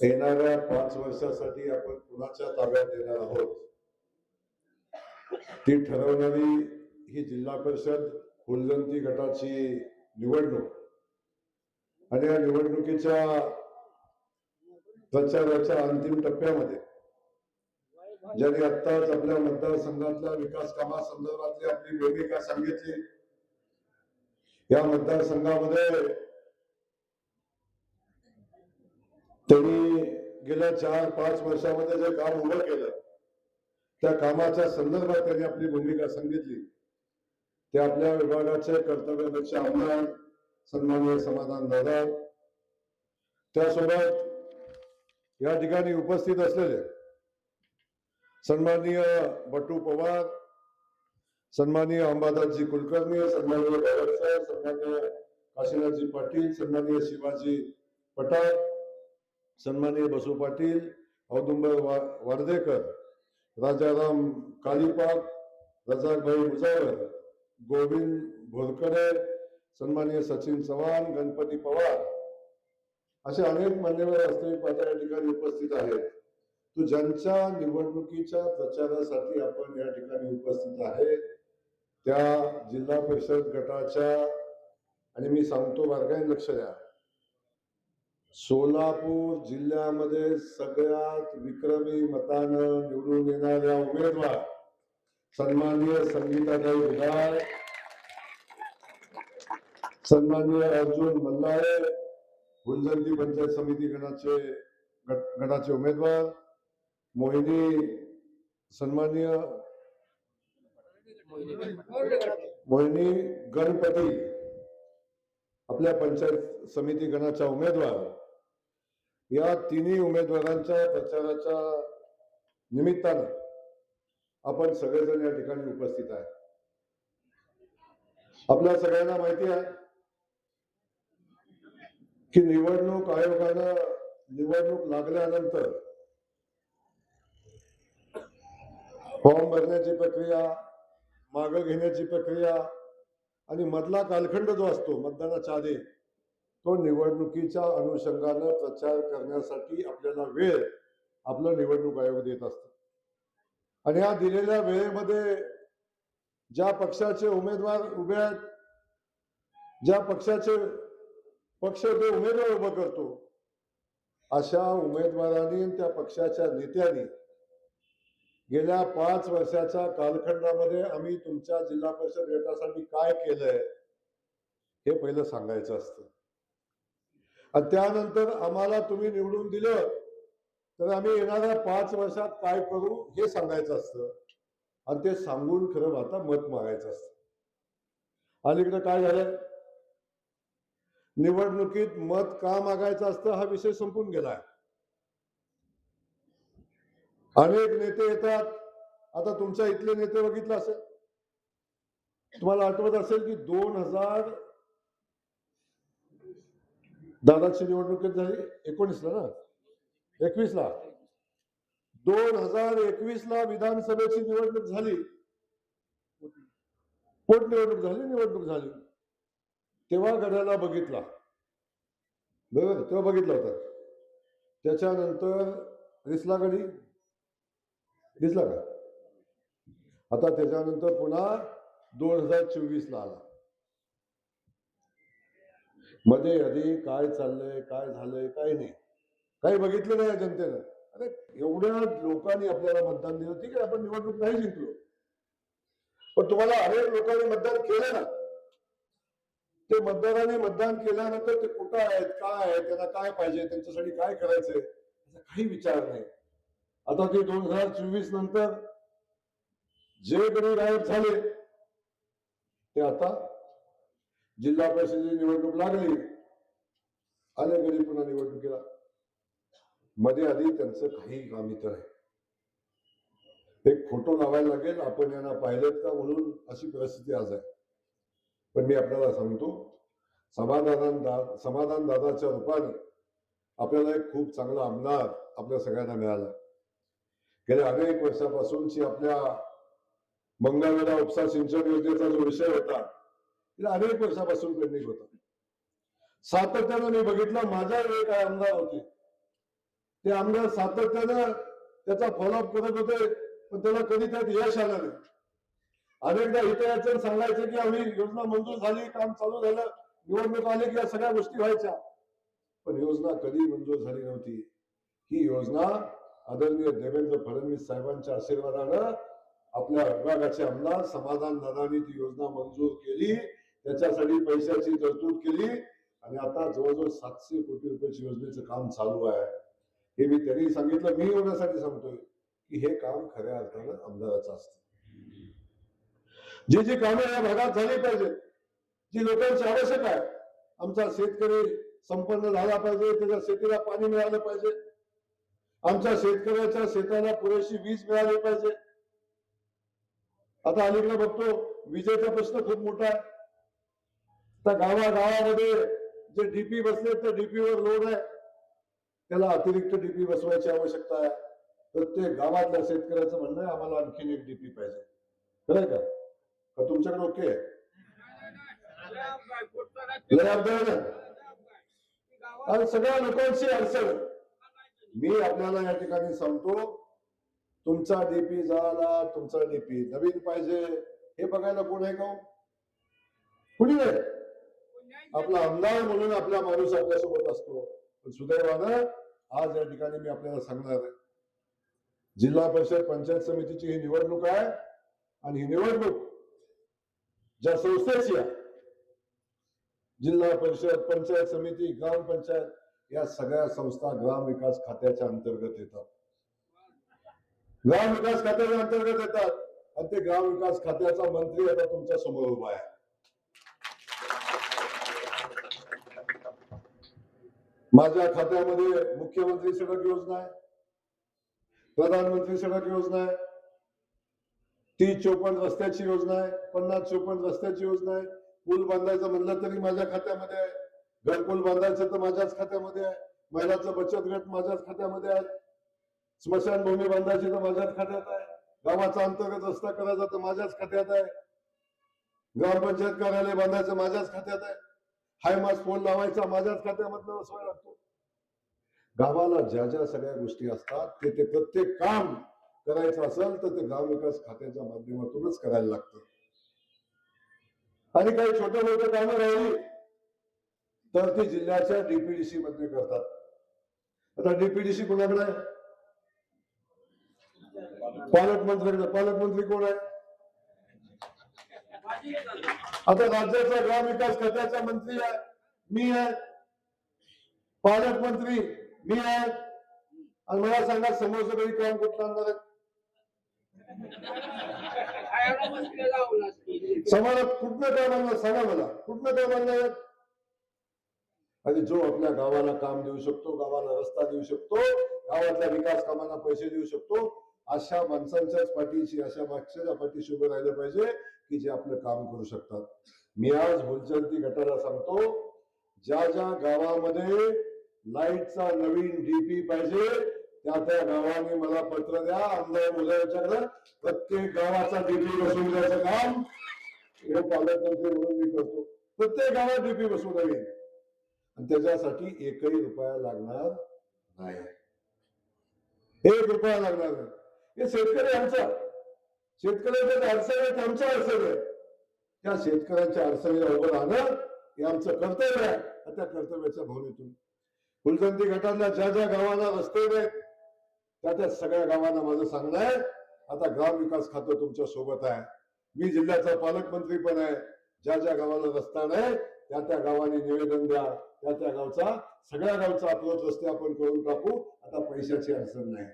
येणाऱ्या पाच वर्षासाठी आपण कुणाच्या ताब्यात देणार आहोत? ती ठरवणारी ही जिल्हा परिषद फुलजंती गटाची निवडणूक आणि या निवडणुकीच्या प्रचाराच्या अंतिम टप्प्यामध्ये ज्यांनी आत्ताच आपल्या मतदारसंघातल्या विकास कामासंदर्भातली आपली भूमिका सांगितली या मतदारसंघामध्ये त्यांनी गेल्या चार पाच वर्षामध्ये जे काम उभं केलं त्या कामाच्या संदर्भात त्यांनी आपली भूमिका सांगितली. ते आपल्या विभागाचे कर्तव्यदक्ष आमदार सन्माननीय समाधान दादा. त्यासोबत या ठिकाणी उपस्थित असलेले सन्माननीय बटू पवार सन्माननीय अंबादासजी कुलकर्णी सन्माननीय भगत सन्माननीय काशीनाथजी पाटील सन्माननीय शिवाजी पठार सन्माननीय बसू पाटील औदुंबर वा- वार्देकर राजाराम कालीपाक रजाकभाई मुजावर गोविंद भोरकडे सन्माननीय सचिन चव्हाण गणपती पवार असे अनेक मान्यवर वास्तविक पाहता या ठिकाणी उपस्थित आहेत. तो ज्यांच्या निवडणुकीच्या प्रचारासाठी आपण या ठिकाणी उपस्थित आहे त्या जिल्हा परिषद गटाच्या आणि मी सांगतो बारकाईने लक्ष द्या. सोलापूर जिल्ह्यामध्ये सगळ्यात विक्रमी मतानं निवडून येणाऱ्या उमेदवार सन्माननीय संगीताताई विधाय सन्माननीय अर्जुन मल्लाळे फुलजंती पंचायत समिती गणाचे गणाचे गटाचे उमेदवार मोहिनी सन्माननीय मोहिनी गणपती आपल्या पंचायत समिती गणाच्या उमेदवार या तिन्ही उमेदवारांच्या प्रचाराच्या निमित्तानं आपण सगळेजण या ठिकाणी उपस्थित आहे आपल्या सगळ्यांना माहिती आहे की निवडणूक आयोगानं निवडणूक लागल्यानंतर फॉर्म भरण्याची प्रक्रिया मागं घेण्याची प्रक्रिया आणि मधला कालखंड जो असतो मतदानाच्या आधी तो निवडणुकीच्या अनुषंगानं प्रचार करण्यासाठी आपल्याला वेळ आपलं निवडणूक आयोग देत असतो. आणि या दिलेल्या वेळेमध्ये ज्या पक्षाचे उमेदवार उभे आहेत ज्या पक्षाचे पक्ष ते उमेदवार उभं करतो अशा उमेदवारांनी त्या पक्षाच्या नेत्यांनी गेल्या पाच वर्षाच्या कालखंडामध्ये आम्ही तुमच्या जिल्हा परिषद गटासाठी काय केलंय हे पहिलं सांगायचं असतं. आणि त्यानंतर आम्हाला तुम्ही निवडून दिलं तर आम्ही येणाऱ्या पाच वर्षात काय करू हे सांगायचं असतं. आणि ते सांगून खरं आता मत मागायचं असतं. अलीकडे काय झालं निवडणुकीत मत का मागायचं असतं हा विषय संपून गेलाय. अनेक नेते येतात. आता तुमच्या इथले नेते बघितलं असेल? तुम्हाला आठवत असेल की दोन हजार दादाची निवडणूक झाली एकोणीसला ना? एकवीसला? दोन हजार एकवीस ला विधानसभेची निवडणूक झाली. पोटनिवडणूक झाली? निवडणूक झाली. तेव्हा गड्याला बघितला. बरोबर तेव्हा बघितला होता. त्याच्यानंतर दिसला गडी दिसला का? आता त्याच्यानंतर पुन्हा दोन हजार चोवीस ला आला. मध्ये आधी काय चाललंय काय झालंय काय नाही. काही बघितलं नाही या जनतेनं. अरे एवढ्या लोकांनी आपल्याला मतदान दिलं ठीक आहे आपण निवडणूक नाही जिंकलो. पण तुम्हाला अनेक लोकांनी मतदान केलं ना. ते मतदारांनी मतदान केल्यानंतर ते कुठं आहेत काय आहेत त्यांना काय पाहिजे त्यांच्यासाठी काय करायचंय याचा काही विचार नाही. आता ते दोन हजार चोवीस नंतर जे गडी गायब झाले ते आता जिल्हा परिषदेची निवडणूक लागली. आले गडी पुन्हा निवडणुकीला मध्ये आधी त्यांचं काही काम इतर आहे एक फोटो लावायला लागेल आपण यांना पाहिलेत का म्हणून अशी परिस्थिती आज आहे. पण मी आपल्याला सांगतो समाधान दा समाधान दादाच्या रूपाने आपल्याला एक खूप चांगला आमदार आपल्या सगळ्यांना मिळाला. गेल्या अनेक वर्षापासूनची आपल्या मंगळवेढा उपसा सिंचन योजनेचा जो विषय होता तिला अनेक वर्षापासून पेंडिंग होता. सातत्यानं मी बघितलं माझा वेळ काय आमदार होते. ते आमदार सातत्यानं त्याचा फॉलोअप करत होते पण त्याला कधी त्यात यश आलं नाही. अनेकदा इथे सांगायचं की आम्ही योजना मंजूर झाली काम चालू झालं निवडणूक आली की या सगळ्या गोष्टी व्हायच्या. पण योजना कधी मंजूर झाली नव्हती. ही योजना आदरणीय देवेंद्र फडणवीस साहेबांच्या आशीर्वादानं आपल्या विभागाचे आमदार समाधान दादांनी ती योजना मंजूर केली. त्याच्यासाठी पैशाची तरतूद केली आणि आता जवळजवळ सातशे कोटी रुपयाची योजनेचं काम चालू आहे. हे मी त्यांनी सांगितलं मी एवढ्यासाठी सांगतोय की हे काम खऱ्या अर्थानं आमदाराचं असतं. जी जी कामे या भागात झाली पाहिजे जी लोकांची आवश्यक आहे आमचा शेतकरी संपन्न झाला पाहिजे त्याच्या शेतीला पाणी मिळालं पाहिजे आमच्या शेतकऱ्याच्या शेताला पुरेशी वीज मिळाली पाहिजे. आता अलीकडे बघतो विजेचा प्रश्न खूप मोठा आहे. तर गावा गावामध्ये जे डीपी बसले त्या डीपी वर लोड आहे. त्याला अतिरिक्त डीपी बसवायची आवश्यकता आहे. प्रत्येक गावातल्या शेतकऱ्याचं म्हणणं आहे आम्हाला आणखीन एक डीपी पाहिजे. खरंय का? का तुमच्याकडे ओके आहे? आणि सगळ्या लोकांची अडचण मी आपल्याला या ठिकाणी सांगतो तुमचा डीपी झाला तुमचा डीपी नवीन पाहिजे. हे बघायला कोण आहे का हो? कुणी नाही आपला आमदार म्हणून आपला माणूस आपल्यासोबत असतो. पण सुदैवानं आज या ठिकाणी मी आपल्याला सांगणार आहे. जिल्हा परिषद पंचायत समितीची ही निवडणूक आहे आणि ही निवडणूक ज्या संस्थेची आहे जिल्हा परिषद पंचायत समिती ग्रामपंचायत या सगळ्या संस्था ग्राम विकास खात्याच्या अंतर्गत येतात. ग्राम विकास खात्याच्या अंतर्गत येतात आणि ते ग्राम विकास खात्याचा मंत्री आता तुमच्यासमोर उभा आहे. माझ्या खात्यामध्ये मुख्यमंत्री सडक योजना आहे प्रधानमंत्री सडक योजना आहे तीस चोपन्न रस्त्याची योजना आहे पन्नास चोपन्न रस्त्याची योजना आहे. पूल बांधायचं म्हणलं तरी माझ्या खात्यामध्ये आहे. घरपूल बांधायचं तर माझ्याच खात्यामध्ये आहे. महिलाचं बचत गट माझ्याच खात्यामध्ये आहे. स्मशानभूमी बांधायची तर माझ्याच खात्यात आहे. गावाचा अंतर्गत रस्ता करायचा तर माझ्याच खात्यात आहे. ग्रामपंचायत कार्यालय बांधायचं माझ्याच खात्यात आहे. हाय मास फोन लावायचा माझ्याच खात्यामधनं बसवायला लागतो. गावाला ज्या ज्या सगळ्या गोष्टी असतात ते ते प्रत्येक काम करायचं असेल तर ते ग्राम विकास खात्याच्या माध्यमातूनच करायला लागतं. आणि काही छोट्या मोठ्या कामं राहिली तर ती जिल्ह्याच्या डीपीडीसी मध्ये करतात. आता डीपीडीसी कोणाकडे आहे? पालकमंत्र्यांकडे. पालकमंत्री कोण आहे? आता राज्याचा ग्राम विकास खात्याचा मंत्री आहे. मी आहे. पालकमंत्री मी आहे. आणि मला सांगा समोरचं कधी काम कुठं आणणार आहे? समाजात कुठलं काम आणणार? सांगा मला. कुठलं काम आणणार आणि जो आपल्या गावाला काम देऊ शकतो गावाला रस्ता देऊ शकतो गावातल्या विकास कामांना पैसे देऊ शकतो अशा माणसांच्याच पाठीशी अशा माणसाच्या पाठीशी उभं राहिलं पाहिजे. की जे आपलं काम करू शकतात. मी आज भुलचंती गटाला सांगतो ज्या ज्या गावामध्ये लाईटचा नवीन डीपी पाहिजे त्या त्या गावाने मला पत्र द्या आमदार मुलांच्याकडे प्रत्येक गावाचा डीपी बसवून द्यायचं काम. हे पालकमंत्री म्हणून मी करतो. प्रत्येक गावात डीपी बसवून द्यावी आणि त्याच्यासाठी एकही रुपया लागणार नाही. एक रुपया लागणार नाही. हे शेतकरी आमचा शेतकऱ्याच्या अडचण आहेत आमच्या अडचण आहे त्या शेतकऱ्यांच्या अडचणीला उभं राहणं हे आमचं कर्तव्य आहे. त्या कर्तव्याच्या भावनेतून फुलजंती गटातल्या ज्या ज्या गावांना रस्ते नाहीत त्या त्या सगळ्या गावांना माझं सांगणं आहे. आता ग्राम विकास खातं तुमच्यासोबत आहे. मी जिल्ह्याचा पालकमंत्री पण आहे. ज्या ज्या गावाला रस्ता नाही त्या त्या गावाने निवेदन द्या. त्या त्या गावचा सगळ्या गावचा अप्रोच रस्ते आपण करून टाकू. आता पैशाची अडचण नाही.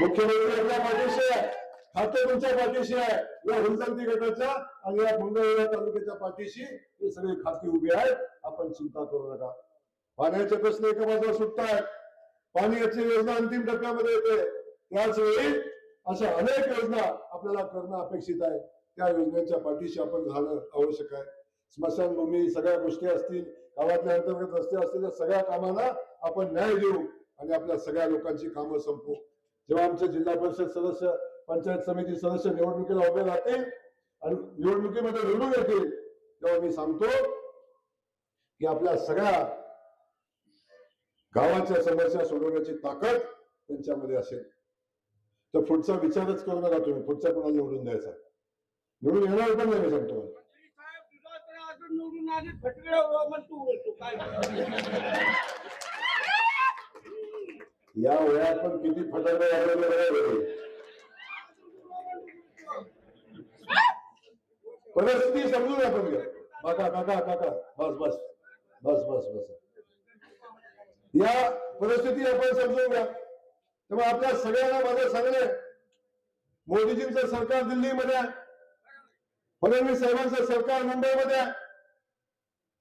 मुख्यमंत्री आपल्या पाठीशी आहे. खाते तुमच्या पाठीशी आहे. या हुलजंती गटाच्या आणि या मंगळवेढा तालुक्याच्या पाठीशी हे सगळे खाती उभे आहेत. आपण चिंता करू नका. पाण्याचे प्रश्न एका बाजूला सुटतात पाण्याची योजना अंतिम टप्प्यामध्ये येते. त्याच वेळी अशा अनेक योजना आपल्याला करणं अपेक्षित आहे. त्या योजनेच्या पाठीशी आपण राहणं आवश्यक आहे. स्मशानभूमी सगळ्या गोष्टी असतील गावातल्या अंतर्गत रस्ते असतील या सगळ्या कामांना आपण न्याय देऊ आणि आपल्या सगळ्या लोकांची कामं संपू. जेव्हा आमचे जिल्हा परिषद सदस्य पंचायत समिती सदस्य निवडणुकीला उभे राहतील आणि निवडणुकीमध्ये निवडून येतील तेव्हा मी सांगतो की आपल्या सगळ्या गावाच्या समस्या सोडवण्याची ताकद त्यांच्यामध्ये असेल. तर पुढचा विचारच करू नका तुम्ही. पुढचा कोणाला निवडून द्यायचा? निवडून येणार पण नाही मी सांगतो. या वयात पण किती फटाके वाजवले बघा परिस्थिती समजून घ्या काका काका काका. बस बस. बस बस बस. या परिस्थिती आपण समजून घ्या. तेव्हा आपल्या सगळ्यांना माझं सांगणं. मोदीजींचं सरकार दिल्लीमध्ये आहे. फडणवीस साहेबांचं सरकार मुंबईमध्ये आहे.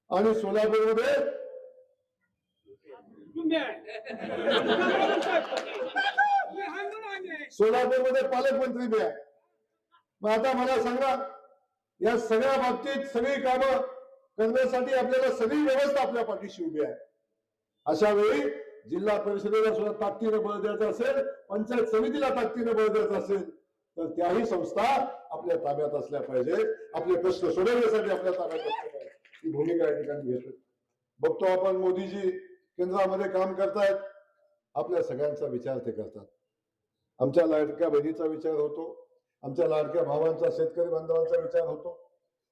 आणि सोलापूरमध्ये तुम्ही. सोलापूरमध्ये पालकमंत्री बी आहे. मग आता मला सांगा या सगळ्या बाबतीत सगळी कामं करण्यासाठी आपल्याला सगळी व्यवस्था आपल्या पाठीशी उभी आहे. अशा वेळी जिल्हा परिषदेला सुद्धा ताकदीनं बळ द्यायचं असेल पंचायत समितीला ताकदीनं बळ द्यायचं असेल तर त्याही संस्था आपल्या ताब्यात असल्या पाहिजेत. आपले प्रश्न सोडवण्यासाठी आपल्या ताब्यात असल्या पाहिजे ही भूमिका या ठिकाणी घेतो बघतो आपण मोदीजी केंद्रामध्ये काम करतायत. आपल्या सगळ्यांचा विचार ते करतात. आमच्या लाडक्या बहिणीचा विचार होतो. आमच्या लाडक्या भावांचा शेतकरी बांधवांचा विचार होतो.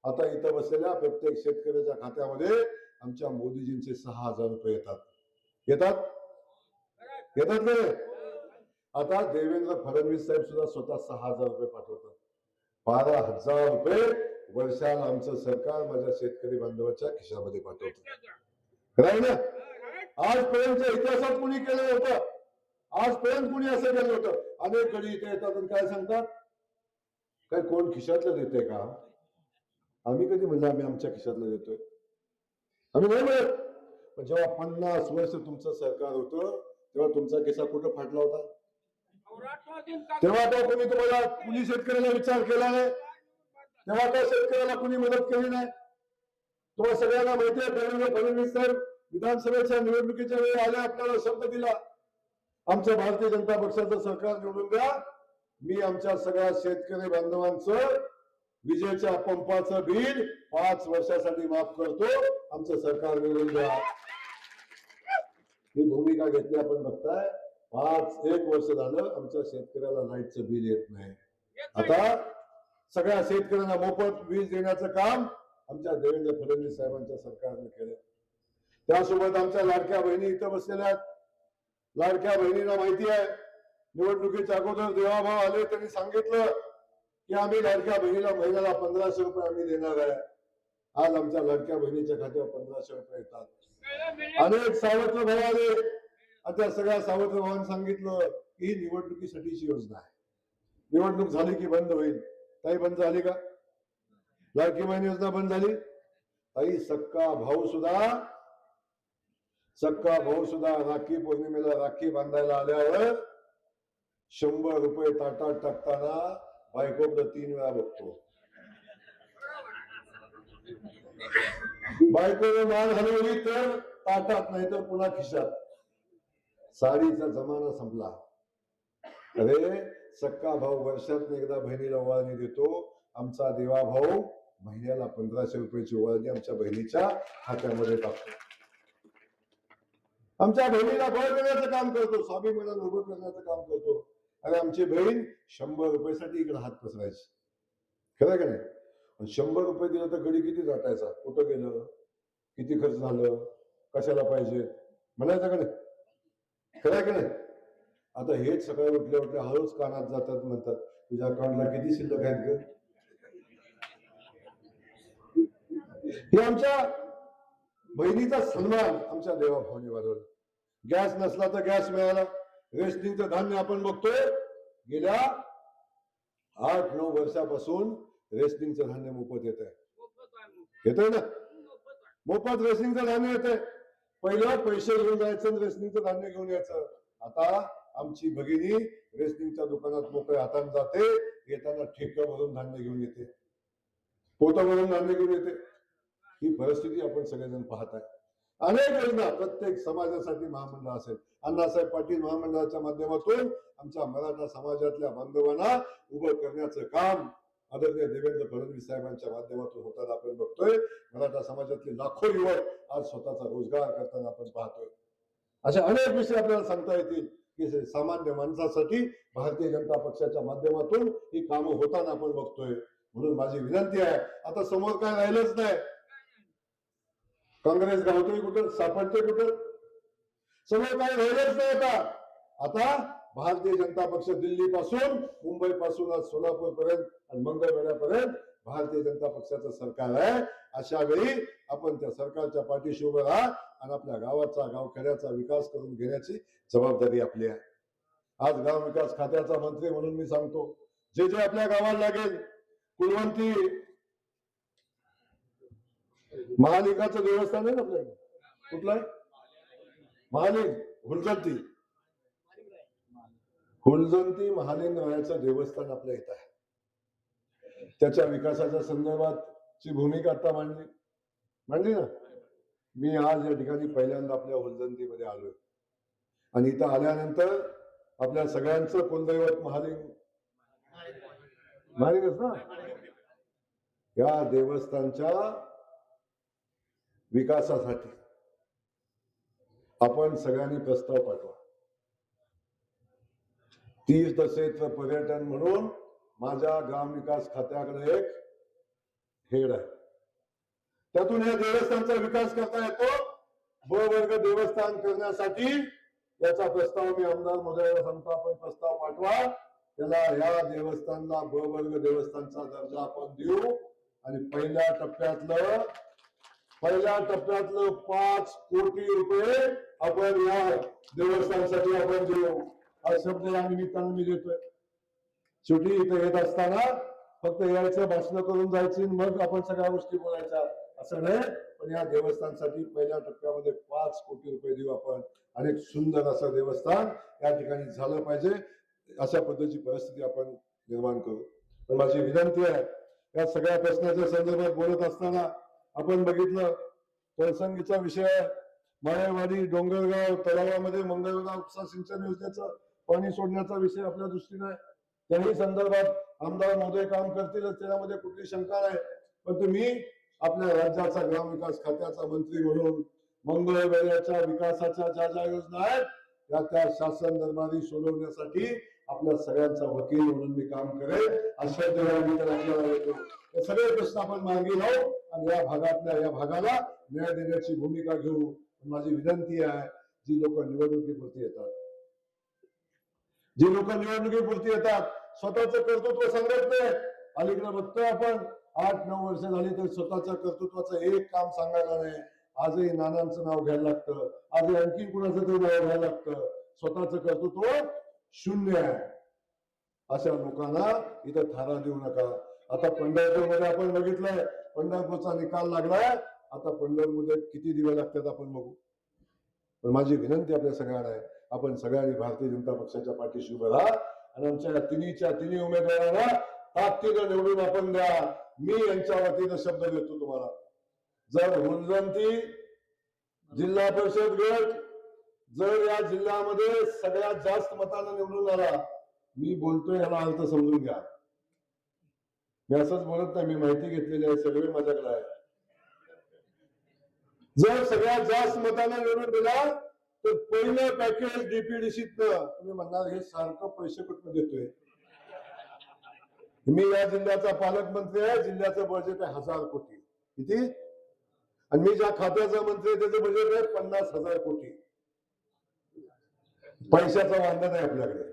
आता इथं बसलेल्या प्रत्येक शेतकऱ्याच्या खात्यामध्ये आमच्या मोदीजींचे सहा हजार रुपये येतात. येतात? येतात का आता देवेंद्र फडणवीस साहेब सुद्धा स्वतः सहा हजार रुपये पाठवतात. बारा हजार रुपये वर्षाला आमचं सरकार माझ्या शेतकरी बांधवाच्या खिशामध्ये पाठवत. खरं आहे ना? आजपर्यंतच्या इतिहासात कुणी केलं होतं आजपर्यंत कुणी असं केलं होतं अनेक कधी इथे येतात आणि काय सांगतात? काय कोण खिशातलं देते का? आम्ही कधी म्हणलं आम्ही आमच्या खिशातलं देतोय? आम्ही नाही म्हणत. पण जेव्हा पन्नास वर्ष तुमचं सरकार होतं तेव्हा तुमचा किस्सा कुठं फाटला होता? तेव्हा तो कोणी तुम्हाला कुणी शेतकऱ्याला विचार केला नाही. तेव्हा त्या शेतकऱ्याला कुणी मदत केली नाही. तुम्हाला सगळ्यांना माहिती आहे देवेंद्र फडणवीस सर विधानसभेच्या निवडणुकीच्या वेळी आल्या आपल्याला शब्द दिला. आमच्या भारतीय जनता पक्षाचं सरकार निवडून द्या. मी आमच्या सगळ्या शेतकरी बांधवांचं विजेच्या पंपाचं बिल पाच वर्षासाठी माफ करतो. आमचं सरकार निवडून द्या ही भूमिका घेतली आपण बघताय. पाच एक वर्ष झालं आमच्या शेतकऱ्याला लाईटचं बिल येत नाही. आता सगळ्या शेतकऱ्यांना मोफत वीज देण्याचं काम आमच्या देवेंद्र फडणवीस साहेबांच्या सरकारने केलं. त्यासोबत आमच्या लाडक्या बहिणी इथं बसलेल्या आहेत. लाडक्या बहिणींना माहिती आहे निवडणुकीच्या अगोदर देवाभाव आले त्यांनी सांगितलं की आम्ही लाडक्या बहिणीला महिन्याला पंधराशे रुपये आम्ही देणार आहे. आज आमच्या लाडक्या बहिणीच्या खात्यावर पंधराशे रुपये येतात. अनेक सावत्र भाव आले. आणि त्या सगळ्या सावत्र भावांनी सांगितलं की ही निवडणुकीसाठीची योजना आहे. निवडणूक झाली की बंद होईल. ताई बंद झाली का? लाडकी बहीण योजना बंद झाली? ताई सक्का भाऊ सुद्धा सक्का भाऊ सुद्धा राखी पौर्णिमेला राखी बांधायला आल्यावर शंभर रुपये ताटात टाकताना बायकोकडे तीन वेळा बघतो. बायकोने मान हलवली तर ताटात नाही तर पुन्हा खिशात. साडीचा जमाना संपला. अरे सक्का भाऊ वर्षात एकदा बहिणीला ओवाळणी देतो. आमचा देवा भाऊ महिन्याला पंधराशे रुपयाची ओवाळणी आमच्या बहिणीच्या खात्यामध्ये टाकतो. आमच्या बहिणीला बळ करण्याचं काम करतो स्वाभिमानानं उभं करण्याचं काम करतो. आणि आमची बहीण शंभर रुपयासाठी इकडे हात पसरायची. खरं का नाही? पण शंभर रुपये दिलं तर गडी किती जाटायचा? कुठं गेलं? किती खर्च झालं? कशाला पाहिजे? म्हणायचं का नाही? खरं आहे का नाही? आता हेच सकाळी उठल्या उठल्या हळूच कानात जातात म्हणतात तुझ्या अकाउंटला किती शिल्लक आहेत ग? हे आमच्या बहिणीचा सन्मान आमच्या देवाभावाने वाढवला. गॅस नसला तर गॅस मिळाला. रेशनिंगचं धान्य आपण बघतोय. गेल्या आठ नऊ वर्षापासून रेशनिंगचं धान्य मोफत येत आहे आहे, येतोय ना? मोफत आहे. मोफत रेशनिंगचं धान्य येतंय. पहिलं पैसे घेऊन जायचं आणि रेशनिंगचं धान्य घेऊन यायचं. आता आमची भगिनी रेशनिंगच्या दुकानात मोकळ्या हाताने जाते येताना ठेका भरून धान्य घेऊन येते. पोटा भरून धान्य घेऊन येते. ही परिस्थिती आपण सगळेजण पाहत आहे अनेक योजना प्रत्येक समाजासाठी महामंडळ असेल. अण्णासाहेब पाटील महामंडळाच्या माध्यमातून आमच्या मराठा समाजातल्या बांधवांना उभं करण्याचं काम आदरणीय देवेंद्र फडणवीस साहेबांच्या माध्यमातून होताना आपण बघतोय. मराठा समाजातले लाखो युवक आज स्वतःचा रोजगार करताना आपण पाहतोय. असे अनेक विषय आपल्याला सांगता येतील की सामान्य माणसासाठी भारतीय जनता पक्षाच्या माध्यमातून ही कामं होताना आपण बघतोय. म्हणून माझी विनंती आहे आता समोर काय राहिलंच नाही. काँग्रेस गावतोय कुठं? सापडते कुठं? सगळं काही राहिलंच नाही आता आता भारतीय जनता पक्ष दिल्ली पासून मुंबई पासून आज सोलापूर पर्यंत आणि मंगळवेढ्यापर्यंत भारतीय जनता पक्षाचं सरकार आहे. अशा वेळी आपण त्या सरकारच्या पाठीशी उभं राहा आणि आपल्या गावाचा गावखेड्याचा विकास करून घेण्याची जबाबदारी आपली आहे. आज गाव विकास खात्याचा मंत्री म्हणून मी सांगतो जे जे आपल्या गावाला लागेल कुलवंती महालिकाचं देवस्थान आहे ना आपल्याकडे? कुठलं आहे? महालिंग हुलजंती हुलजंती महालिंग रायाचं देवस्थान आपल्या इथं आहे. त्याच्या विकासाच्या संदर्भात ची भूमिका आता मांडली. मांडली ना? मी आज या ठिकाणी पहिल्यांदा आपल्या हुलजंतीमध्ये आलोय. आणि इथं आल्यानंतर आपल्या सगळ्यांचं कुलदैवत महालिंग. महालिंगच ना? या देवस्थानच्या विकासासाठी. आपण सगळ्यांनी प्रस्ताव पाठवा. तीर्थक्षेत्र पर्यटन म्हणून माझ्या ग्रामविकास खात्याकडे एक हेड आहे. त्यातून या देवस्थानचा विकास करता येतो. ब वर्ग देवस्थान करण्यासाठी याचा प्रस्ताव मी आमदार मोदयाला सांगतो. आपण प्रस्ताव पाठवा. त्याला या देवस्थानला ब वर्ग देवस्थानचा दर्जा आपण देऊ. आणि पहिल्या टप्प्यातलं पहिल्या टप्प्यातलं पाच कोटी रुपये आपण या देवस्थानसाठी आपण जो हा शब्द या निमित्तानं मी देतोय. शेवटी इथं येत असताना फक्त यायचं भाषण करून जायची मग आपण सगळ्या गोष्टी बोलायच्या असं नाही. पण या देवस्थानसाठी पहिल्या टप्प्यामध्ये पाच कोटी रुपये देऊ आपण. आणि एक सुंदर असं देवस्थान या ठिकाणी झालं पाहिजे. अशा पद्धतीची परिस्थिती आपण निर्माण करू. तर माझी विनंती आहे या सगळ्या प्रश्नाच्या संदर्भात बोलत असताना आपण बघितलं प्रसंगीचा विषय आहे. माळेवाडी डोंगरगाव तलावामध्ये मंगळवेढा उपसा सिंचन योजनेचं पाणी सोडण्याचा विषय आपल्या दृष्टीने आहे. त्याही संदर्भात आमदार महोदय काम करतीलच त्यामध्ये कुठली शंका नाही. पण तुम्ही आपल्या राज्याचा ग्रामविकास खात्याचा मंत्री म्हणून मंगळवेढ्याच्या विकासाच्या ज्या ज्या योजना आहेत त्या त्या शासन दरबारी सोडवण्यासाठी आपल्या सगळ्यांचा वकील म्हणून मी काम करेल अशा मी येतो हे सगळे प्रश्न आपण मार्गी लावू आणि या भागातल्या या भागाला न्याय देण्याची भूमिका घेऊ. माझी विनंती आहे जी लोक निवडणुकीपुरती येतात. जी लोक निवडणुकीपुरती येतात स्वतःच कर्तृत्व सांगत नाही अलीकडे बघतोय आपण आठ नऊ वर्ष झाली तर स्वतःच्या कर्तृत्वाचं एक काम सांगायला नाही. आजही नानांचं नाव घ्यायला लागतं. आजही आणखी कुणाचं तरी नाव घ्यायला लागतं. स्वतःच कर्तृत्व शून्य आहे. अशा लोकांना इथं थारा देऊ नका. आता पंढरपूरमध्ये आपण बघितलंय पंढरपूरचा निकाल लागलाय. आता पंढरमध्ये किती दिवे लागतात आपण बघू. पण माझी विनंती आपल्या सगळ्यांना आहे आपण सगळ्यांनी भारतीय जनता पक्षाच्या पाठीशी उभे राहा आणि आमच्या तिन्हीच्या तिन्ही उमेदवारांना ताकदीनं निवडून आपण द्या. मी यांच्या वतीनं शब्द देतो तुम्हाला. जर हुलजंती जिल्हा परिषद गट जर या जिल्ह्यामध्ये सगळ्यात जास्त मतानं निवडून आला मी बोलतोय ह्याला अर्थ समजून घ्या. मी असंच बोलत नाही मी माहिती घेतलेली आहे सगळे माझ्याकडे आहे. जर सगळ्यात जास्त मताने निवडून दिला तर पहिलं पॅकेज डीपीडीसीत तुम्ही म्हणणार हे सारखं पैसे कुठं देतोय? मी या जिल्ह्याचा पालकमंत्री आहे जिल्ह्याचं बजेट आहे हजार कोटी. किती? आणि मी ज्या खात्याचा मंत्री आहे त्याचं बजेट आहे पन्नास हजार कोटी. पैशाचा वांदा नाही आपल्याकडे.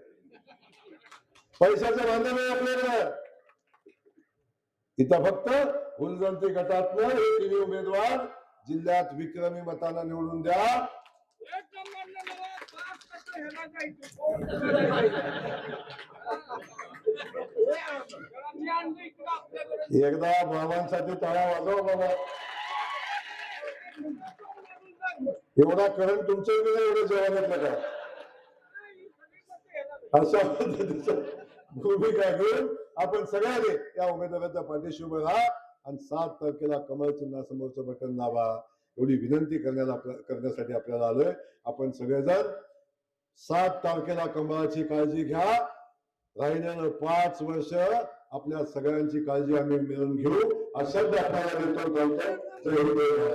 पैशाचा वांदा नाही आपल्याकडे. इथं फक्त फुलजंती गटातनं हे तिन्ही उमेदवार जिल्ह्यात विक्रमी मताला निवडून द्या. एकदा बाबांसाठी तळा वाजव बाबा. एवढा करंट तुमच्या इकडे एवढं जेवण येतलं का? अशा पद्धतीचं भूमिका घेऊन आपण सगळ्यांनी या उमेदवाराच्या पाठीशी उभे राहा आणि सात तारखेला कमळ चिन्हासमोरचं बटन दाबा. एवढी विनंती करण्याला करण्यासाठी आपल्याला आलोय. आपण सगळेजण सात तारखेला कमळाची काळजी घ्या. राहिलेलं पाच वर्ष आपल्या सगळ्यांची काळजी आम्ही मिळून घेऊ. अशा आपल्याला देतो